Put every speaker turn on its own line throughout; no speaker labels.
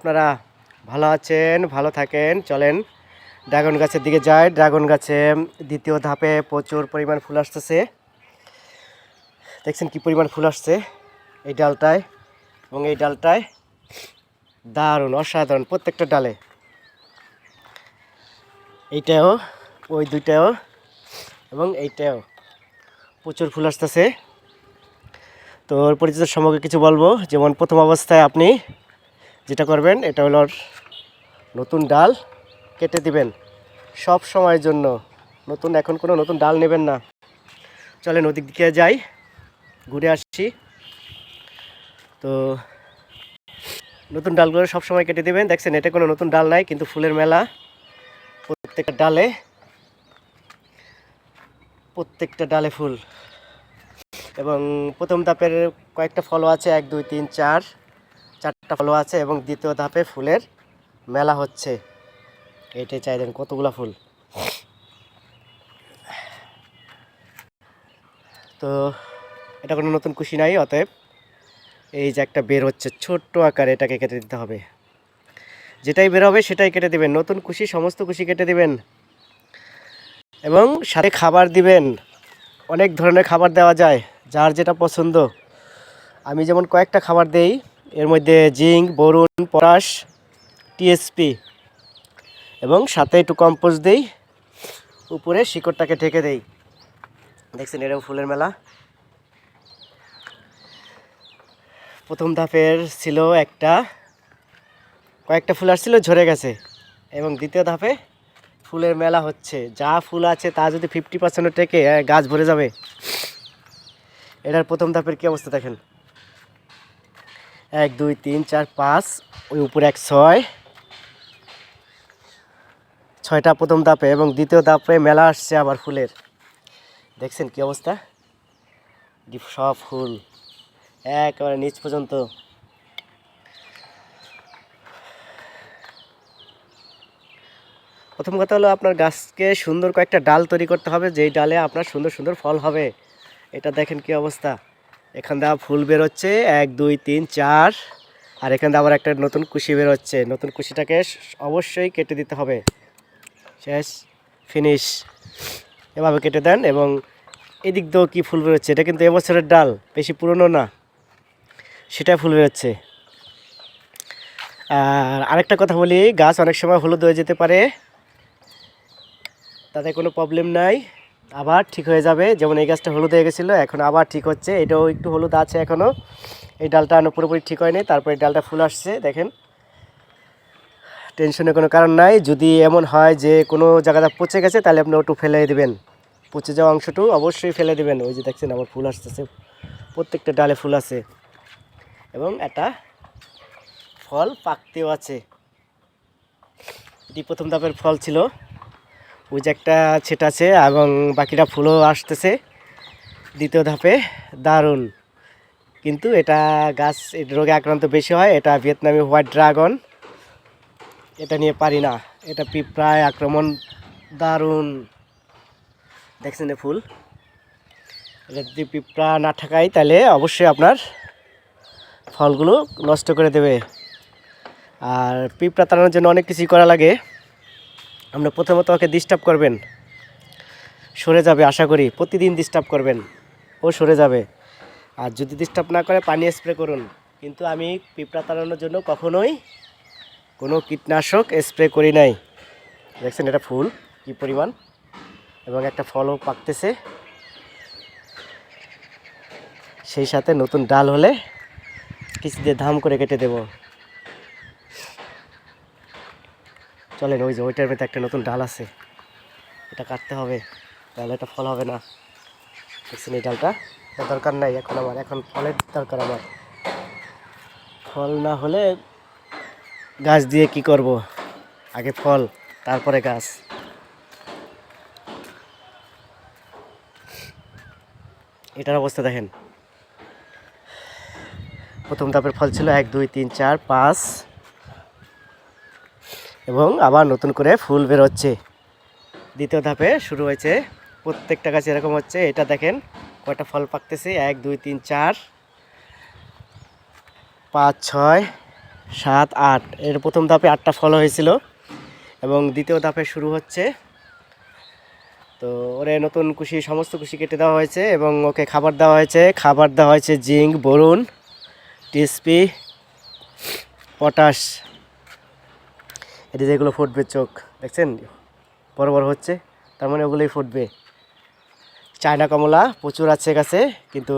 আপনারা ভালো আছেন ভালো থাকেন চলেন ড্রাগন গাছের দিকে যাই ড্রাগন গাছে দ্বিতীয় ধাপে প্রচুর পরিমাণ ফুল আসতেছে দেখছেন কি পরিমাণ ফুল আসছে এই ডালটায় এবং এই ডালটায় দারুণ অসাধারণ প্রত্যেকটা ডালে এইটাও ওই দুইটাও এবং এইটাও প্রচুর ফুল আসতেছে তো ওর পরিচিত সম্পর্কে কিছু বলবো যেমন প্রথম অবস্থায় আপনি যেটা করবেন এটা হলো নতুন ডাল কেটে দিবেন সব সময়ের জন্য নতুন এখন কোনো নতুন ডাল নেবেন না চলেন ওদিক দিকে যাই ঘুরে আসছি তো নতুন ডালগুলো সব সময় কেটে দেবেন দেখছেন এটা কোনো নতুন ডাল নাই কিন্তু ফুলের মেলা প্রত্যেকটা ডালে প্রত্যেকটা ডালে ফুল এবং প্রথম তাপের কয়েকটা ফলও আছে এক দুই তিন চার একটা ফলো আছে এবং দ্বিতীয় ধাপে ফুলের মেলা হচ্ছে এটাই চাইলেন কতগুলো ফুল তো এটা কোনো নতুন খুশি নাই অতএব এই যে একটা বের হচ্ছে ছোট্ট আকারে এটাকে কেটে দিতে হবে যেটাই বের হবে সেটাই কেটে দিবেন নতুন খুশি সমস্ত খুশি কেটে দিবেন এবং সাথে খাবার দিবেন অনেক ধরনের খাবার দেওয়া যায় যার যেটা পছন্দ আমি যেমন কয়েকটা খাবার দেই এর মধ্যে জিঙ্ক বরুণ পটাশ টিএসপি এবং সাথে একটু কম্পোজ দেই উপরে শিকড়টাকে ঢেকে দেই দেখছেন এরকম ফুলের মেলা প্রথম ধাপের ছিল একটা কয়েকটা ফুল আসছিল ঝরে গেছে এবং দ্বিতীয় ধাপে ফুলের মেলা হচ্ছে যা ফুল আছে তা যদি ফিফটি পার্সেন্ট টেকে গাছ ভরে যাবে এটার প্রথম ধাপের কী অবস্থা দেখেন এক দুই তিন চার পাঁচ ওই উপরে এক ছয় ছয়টা প্রথম দাপে এবং দ্বিতীয় দাপে মেলা আসছে আবার ফুলের দেখছেন কি অবস্থা সব ফুল একেবারে নিচ পর্যন্ত প্রথম কথা হলো আপনার গাছকে সুন্দর কয়েকটা ডাল তৈরি করতে হবে যেই ডালে আপনার সুন্দর সুন্দর ফল হবে এটা দেখেন কি অবস্থা এখান দা ফুল বেরোচ্ছে এক দুই তিন চার আর এখান দিয়ে আবার একটা নতুন কুশি বেরোচ্ছে নতুন কুশিটাকে অবশ্যই কেটে দিতে হবে শেষ ফিনিশ এভাবে কেটে দেন এবং এদিক দিয়েও কী ফুল বেরোচ্ছে এটা কিন্তু এবছরের ডাল বেশি পুরনো না সেটা ফুল বেরোচ্ছে আর আরেকটা কথা বলি গাছ অনেক সময় হলুদ হয়ে যেতে পারে তাতে কোনো প্রবলেম নাই আবার ঠিক হয়ে যাবে যেমন এই গাছটা হলুদ হয়ে গেছিলো এখন আবার ঠিক হচ্ছে এটাও একটু হলুদ আছে এখনও এই ডালটা পুরোপুরি ঠিক হয়নি তারপরে ডালটা ফুল আসছে দেখেন টেনশনের কোনো কারণ নাই যদি এমন হয় যে কোনো জায়গাটা পচে গেছে তাহলে আপনি ওটু ফেলে দেবেন পচে যাওয়া অংশটু অবশ্যই ফেলে দেবেন ওই যে দেখছেন আমার ফুল আসতেছে প্রত্যেকটা ডালে ফুল আছে এবং এটা ফল পাকতেও আছে এটি প্রথম দাপের ফল ছিল ওই যে একটা ছেটাছে এবং বাকিটা ফুলও আসতেছে দ্বিতীয় ধাপে দারুণ কিন্তু এটা গাছ রোগে আক্রান্ত বেশি হয় এটা ভিয়েতনামি হোয়াইট ড্রাগন এটা নিয়ে পারি না এটা পিঁপড়ায় আক্রমণ দারুণ দেখছেন ফুল যদি পিঁপড়া না থাকায় তাহলে অবশ্যই আপনার ফলগুলো নষ্ট করে দেবে আর পিঁপড়া তাড়ানোর জন্য অনেক কিছুই করা লাগে আপনি প্রথমত ওকে ডিস্টার্ব করবেন সরে যাবে আশা করি প্রতিদিন ডিস্টার্ব করবেন ও সরে যাবে আর যদি ডিস্টার্ব না করে পানি স্প্রে করুন কিন্তু আমি পিঁপড়া তাড়ানোর জন্য কখনোই কোনো কীটনাশক স্প্রে করি নাই দেখছেন এটা ফুল কি পরিমাণ এবং একটা ফলও পাকতেছে সেই সাথে নতুন ডাল হলে কিছু দিয়ে ধাম করে কেটে দেবো চলেন ওই যে ওইটার মধ্যে একটা নতুন ডাল আছে এটা কাটতে হবে তাহলে এটা ফল হবে না দেখছেন এই ডালটা এটা দরকার নাই এখন আমার এখন ফলের দরকার আমার ফল না হলে গাছ দিয়ে কি করব আগে ফল তারপরে গাছ এটার অবস্থা দেখেন প্রথম তারপরে ফল ছিল এক দুই তিন চার পাঁচ এবং আবার নতুন করে ফুল বেরোচ্ছে দ্বিতীয় ধাপে শুরু হয়েছে প্রত্যেকটা গাছ এরকম হচ্ছে এটা দেখেন কয়টা ফল পাকতেছে এক দুই তিন চার পাঁচ ছয় সাত আট এর প্রথম ধাপে আটটা ফল হয়েছিল এবং দ্বিতীয় ধাপে শুরু হচ্ছে তো ওরে নতুন কুশি সমস্ত কুশি কেটে দেওয়া হয়েছে এবং ওকে খাবার দেওয়া হয়েছে খাবার দেওয়া হয়েছে জিঙ্ক বরুণ টিএসপি পটাশ এটি যেগুলো ফুটবে চোখ দেখছেন বড় বড় হচ্ছে তার মানে ওগুলোই ফুটবে চায়না কমলা প্রচুর আছে গাছে কিন্তু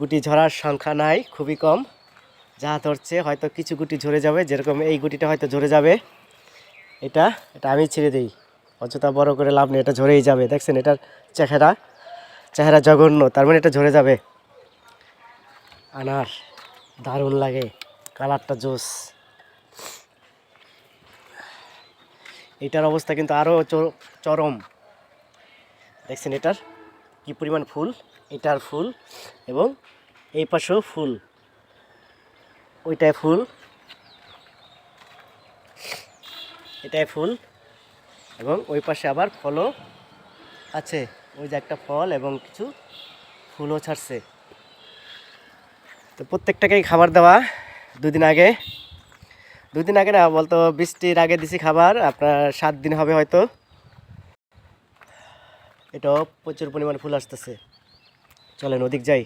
গুটি ঝরার সংখ্যা নাই খুবই কম যা ধরছে হয়তো কিছু গুটি ঝরে যাবে যেরকম এই গুটিটা হয়তো ঝরে যাবে এটা এটা আমি ছেড়ে দিই অযথা বড় করে লাভ নেই এটা ঝরেই যাবে দেখছেন এটার চেহারা চেহারা জঘন্য তার মানে এটা ঝরে যাবে আনার দারুণ লাগে কালারটা জোস এটার অবস্থা কিন্তু আরও চরম দেখছেন এটার কি পরিমাণ ফুল এটার ফুল এবং এই পাশেও ফুল ওইটায় ফুল এটায় ফুল এবং ওই পাশে আবার ফলও আছে ওই যে একটা ফল এবং কিছু ফুলও ছাড়ছে তো প্রত্যেকটাকেই খাবার দেওয়া দুদিন আগে দুই দিন আগে না বলতো বৃষ্টির আগে দিছি খাবার আপনার সাত দিন হবে হয়তো এটাও প্রচুর পরিমাণে ফুল আসতেছে চলেন ওদিক যাই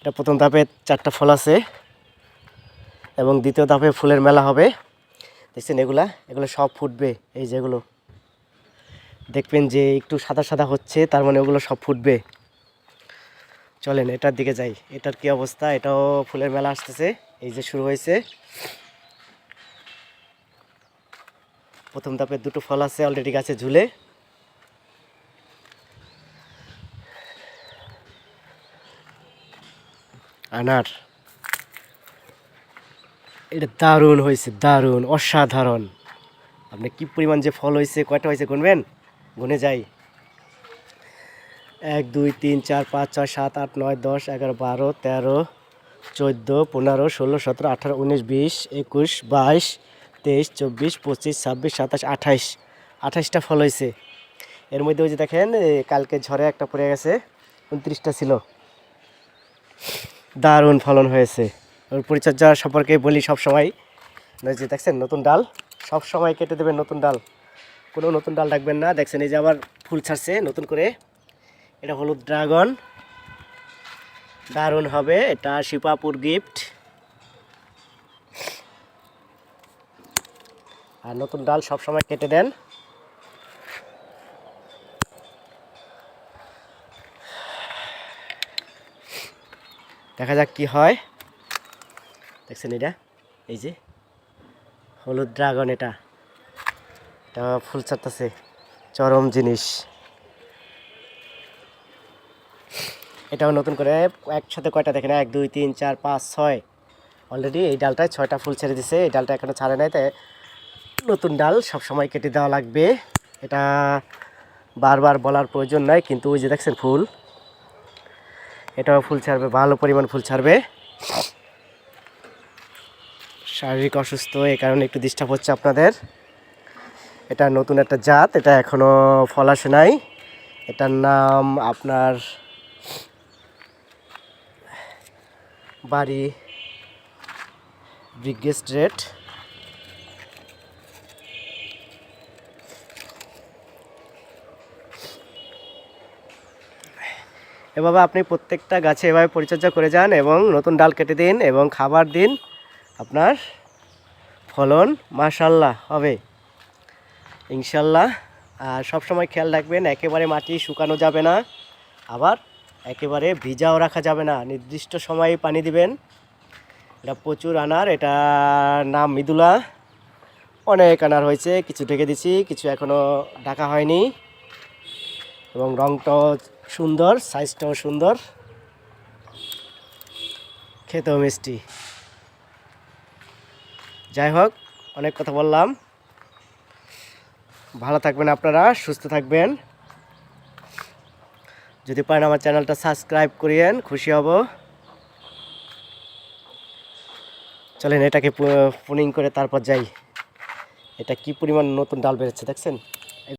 এটা প্রথম ধাপে চারটা ফল আছে এবং দ্বিতীয় ধাপে ফুলের মেলা হবে দেখছেন এগুলা এগুলো সব ফুটবে এই যেগুলো দেখবেন যে একটু সাদা সাদা হচ্ছে তার মানে ওগুলো সব ফুটবে চলেন এটার দিকে যাই এটার কি অবস্থা এটাও ফুলের মেলা আসতেছে এই যে শুরু হয়েছে প্রথম ধাপে দুটো ফল আছে অলরেডি গাছে ঝুলে আনার এটা দারুণ হয়েছে দারুণ অসাধারণ আপনি কি পরিমাণ যে ফল হয়েছে কয়টা হয়েছে গুনবেন গুনে যাই এক দুই তিন চার পাঁচ ছয় সাত আট নয় দশ এগারো বারো তেরো চোদ্দো পনেরো ষোলো সতেরো আঠারো উনিশ বিশ একুশ বাইশ তেইশ চব্বিশ পঁচিশ ছাব্বিশ সাতাশ আঠাইশ আঠাইশটা ফল হয়েছে এর মধ্যে ওই যে দেখেন কালকে ঝড়ে একটা পড়ে গেছে উনত্রিশটা ছিল দারুণ ফলন হয়েছে ওর পরিচর্যা সম্পর্কে বলি সব সময় যে দেখছেন নতুন ডাল সব সময় কেটে দেবেন নতুন ডাল কোনো নতুন ডাল রাখবেন না দেখছেন এই যে আবার ফুল ছাড়ছে নতুন করে এটা হলুদ ড্রাগন দারুণ হবে এটা শিপাপুর গিফট আর নতুন ডাল সবসময় কেটে দেন দেখা যাক কি হয় দেখছেন এটা এই যে হলুদ ড্রাগন এটা এটা ফুল চাতাছে চরম জিনিস এটাও নতুন করে একসাথে কয়টা দেখেন এক দুই তিন চার পাঁচ ছয় অলরেডি এই ডালটায় ছয়টা ফুল ছেড়ে দিছে এই ডালটা এখনও ছাড়ে নাই তাই নতুন ডাল সব সময় কেটে দেওয়া লাগবে এটা বারবার বলার প্রয়োজন নাই কিন্তু ওই যে দেখছেন ফুল এটাও ফুল ছাড়বে ভালো পরিমাণ ফুল ছাড়বে শারীরিক অসুস্থ এ কারণে একটু ডিস্টার্ব হচ্ছে আপনাদের এটা নতুন একটা জাত এটা এখনও ফল আসে নাই এটার নাম আপনার বাড়ি বিগেস্ট রেট এভাবে আপনি প্রত্যেকটা গাছে এভাবে পরিচর্যা করে যান এবং নতুন ডাল কেটে দিন এবং খাবার দিন আপনার ফলন মাশাল্লাহ হবে ইনশাল্লাহ আর সবসময় খেয়াল রাখবেন একেবারে মাটি শুকানো যাবে না আবার একেবারে ভিজাও রাখা যাবে না নির্দিষ্ট সময়ে পানি দিবেন এটা প্রচুর আনার এটা নাম মৃদুলা অনেক আনার হয়েছে কিছু ঢেকে দিছি কিছু এখনও ঢাকা হয়নি এবং রংটাও সুন্দর সাইজটাও সুন্দর খেতেও মিষ্টি যাই হোক অনেক কথা বললাম ভালো থাকবেন আপনারা সুস্থ থাকবেন যদি পারেন আমার চ্যানেলটা সাবস্ক্রাইব করিয়েন খুশি হব চলেন এটাকে পুনিং করে তারপর যাই এটা কি পরিমাণ নতুন ডাল বেড়েছে দেখছেন